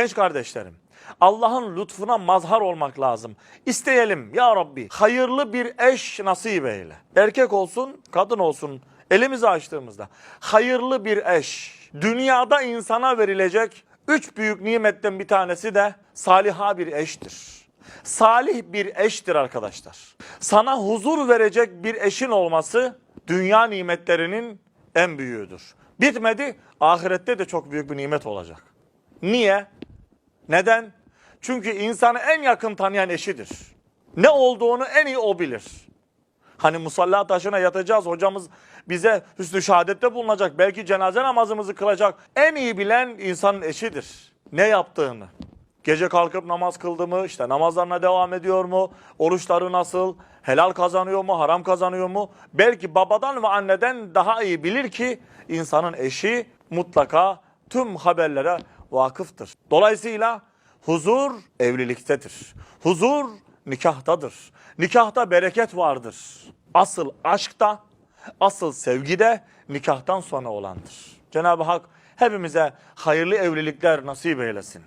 Genç kardeşlerim, Allah'ın lütfuna mazhar olmak lazım. İsteyelim ya Rabbi hayırlı bir eş nasip eyle. Erkek olsun, kadın olsun elimizi açtığımızda hayırlı bir eş. Dünyada insana verilecek üç büyük nimetten bir tanesi de saliha bir eştir. Salih bir eştir arkadaşlar. Sana huzur verecek bir eşin olması dünya nimetlerinin en büyüğüdür. Bitmedi, ahirette de çok büyük bir nimet olacak. Niye? Neden? Çünkü insanı en yakın tanıyan eşidir. Ne olduğunu en iyi o bilir. Hani musalla taşına yatacağız hocamız bize hüsnü şehadette bulunacak. Belki cenaze namazımızı kılacak. En iyi bilen insanın eşidir. Ne yaptığını. Gece kalkıp namaz kıldı mı? işte namazlarına devam ediyor mu? Oruçları nasıl? Helal kazanıyor mu? Haram kazanıyor mu? Belki babadan ve anneden daha iyi bilir ki insanın eşi mutlaka tüm haberlere vakıftır. Dolayısıyla huzur evliliktedir. Huzur nikahtadır. Nikahta bereket vardır. Asıl aşkta, asıl sevgide nikahtan sonra olandır. Cenab-ı Hak hepimize hayırlı evlilikler nasip eylesin.